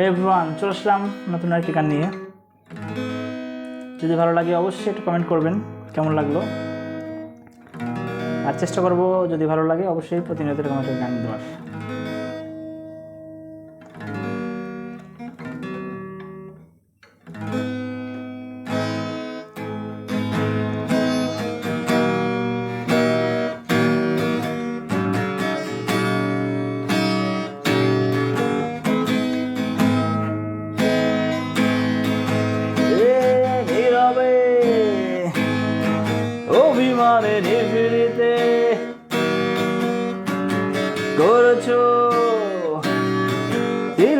হে everyone চলে আসলাম নতুন আরেকটি গান নিয়ে। যদি ভালো লাগে অবশ্যই একটু কমেন্ট করবেন, কেমন লাগল? আর চেষ্টা করব, যদি ভালো লাগে অবশ্যই প্রতিনিয়ত এরকম একটা গান দেওয়ার।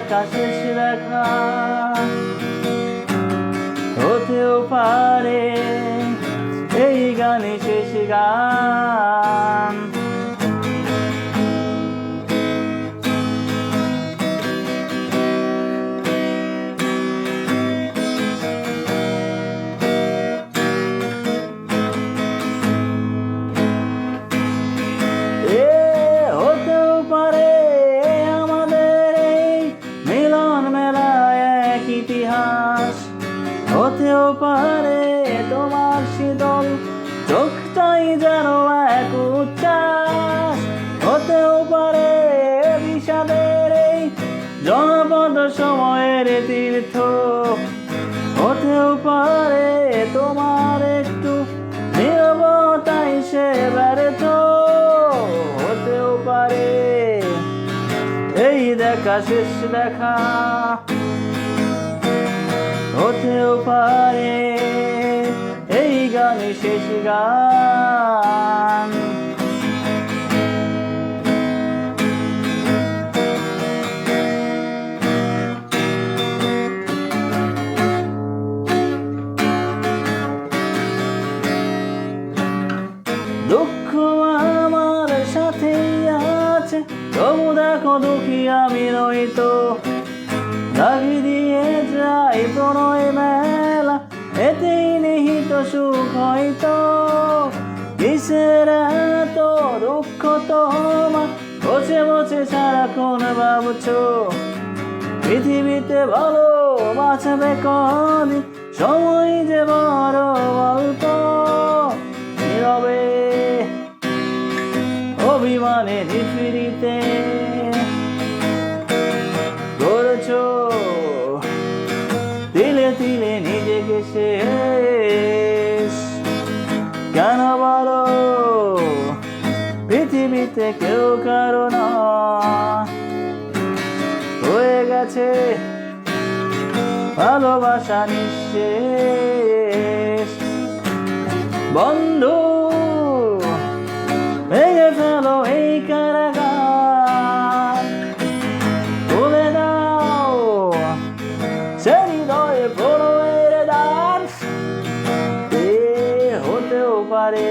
এই দেখা দেখা হতেও পারে। এই গানে শেষ গান হতেও পারে তোমার শীতল চোখটাই যেন এক উচ্ছ্বাস। হতেও পারে বিষাদের এই জনপদ সময়ের তীর্থ। হতেও পারে তোমার একটু নিরবতাই সে ব্যর্থ। হতেও পারে এই দেখা, শেষ দেখা। হতেও পারে। এই গানে শেষ গান। দুঃখ আমার সাথে আছে, তবু দেখো দুঃখী আমি রইতো দাবি দিয়ে যাই প্রণয় মেলা। এতেই নিহিত সুখ হয়তো কিসের এত দুঃখ তোমার? বসে বসে সারাক্ষণ ভাবছ। পৃথিবীতে ভালো বাঁচবে কদিন? সময় যে বড় অল্প। পৃথিবীতে কেউ কারও না। হয়ে গেছে ভালোবাসা নিঃশেষ। বন্ধু, ভেঙে ফেলো এই কারাগার। খুলে দাও সে হৃদয়ে প্রণয়ের দ্বার এ হতেও পারে